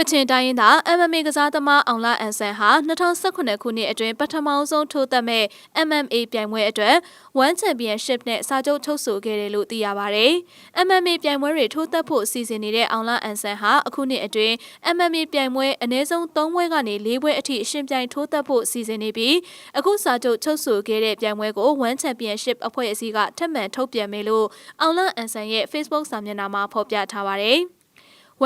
ကချင်တိုင်းရင်းသား MMA ကစားသမားအောင်လာအန်ဆန်ဟာ2018ခုနှစ်အတွင်းပထမဆုံးထိုးသက်မဲ့ MMA ပြိုင်ပွဲအတွက် One Championship နဲ့စာချုပ်ချုပ်ဆိုခဲ့တယ်လို့သိရပါဗျ။ MMA ပြိုင်ပွဲတွေထိုးသက်ဖို့စီစဉ်နေတဲ့အောင်လာအန်ဆန်ဟာအခုနှစ်အတွင်း MMA ပြိုင်ပွဲအနည်းဆုံး3ပွဲကနေ4ပွဲအထိအရှင်ပြိုင်ထိုးသက်ဖို့စီစဉ်နေပြီးအခုစာချုပ်ချုပ်ဆိုခဲ့တဲ့ပြိုင်ပွဲကို One Championship အဖွဲ့အစည်းကထပ်မံထုတ်ပြန်မယ်လို့အောင်လာအန်ဆန်ရဲ့ Facebook စာမျက်နှာမှာဖော်ပြထားပါတယ်။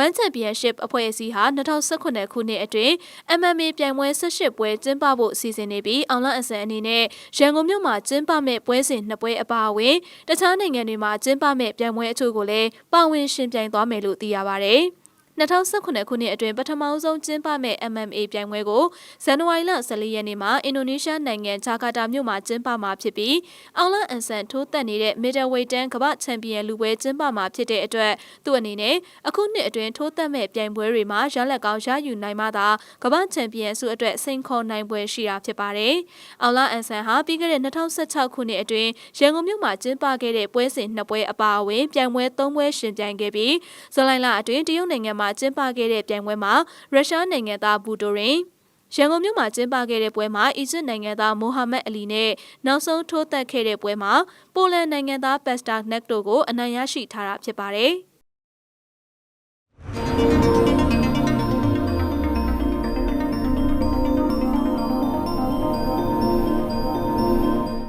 One Championship အဖွဲ့အစည်းဟာ2018ခုနှစ်အတွင်း MMA ပြိုင်ပွဲ18ပွဲကျင်းပဖို့စီစဉ်နေပြီးအောင်လအစံအနေနဲ့ရန်ကုန်မြို့မှာကျင်းပမဲ့ပွဲစဉ်နှစ်ပွဲအပါအဝင်တခြားနိုင်ငံတွေမှာကျင်းပမဲ့ပြိုင်ပွဲအချို့ကိုလည်းပါဝင်ရှင်ပြိုင်သွားမယ်လို့သိရပါဗျ။ 2018ခုနှစ်အတွင်းပထမဆုံးကျင်းပမဲ့ MMA ပြိုင်ပွဲကိုဇန်နဝါရီလ14ရက်နေ့မှာအင်ဒိုနီးရှားနိုင်ငံဂျာကာတာမြို့မှာကျင်းပမှာဖြစ်ပြီးအောင်လန်အန်ဆန်ထိုးတက်နေတဲ့ middleweight တန်းကမ္ဘာချန်ပီယံလူပွဲကျင်းပမှာဖြစ်တဲ့အတွက်သူ့အနေနဲ့အခုနှစ်အတွင်းထိုးတက်မဲ့ပြိုင်ပွဲတွေမှာရလက်ကောင်းရယူနိုင်မှသာကမ္ဘာချန်ပီယံဆုအတွက်စိန်ခေါ်နိုင်ပွဲရှိတာဖြစ်ပါတယ်။အောင်လန်အန်ဆန်ဟာပြီးခဲ့တဲ့2016ခုနှစ်အတွင်းရန်ကုန်မြို့မှာကျင်းပခဲ့တဲ့ပွဲစဉ်နှစ်ပွဲအပါအဝင်ပြိုင်ပွဲသုံးပွဲရှင်ပြိုင်ခဲ့ပြီးဇူလိုင်လအတွင်းတရုတ်နိုင်ငံမှာကျင်းပခဲ့တဲ့ပြိုင်ပွဲမှာရုရှားနိုင်ငံသားဘူတိုရင်ရန်ကုန်မြို့မှာကျင်းပခဲ့တဲ့ပွဲမှာအီဂျစ်နိုင်ငံသားမိုဟာမက်အလီနဲ့နောက်ဆုံးထိုးသက်ခဲ့တဲ့ပွဲမှာပိုလန်နိုင်ငံသားပက်စတာနက်တိုကိုအနိုင်ရရှိထားတာဖြစ်ပါတယ်။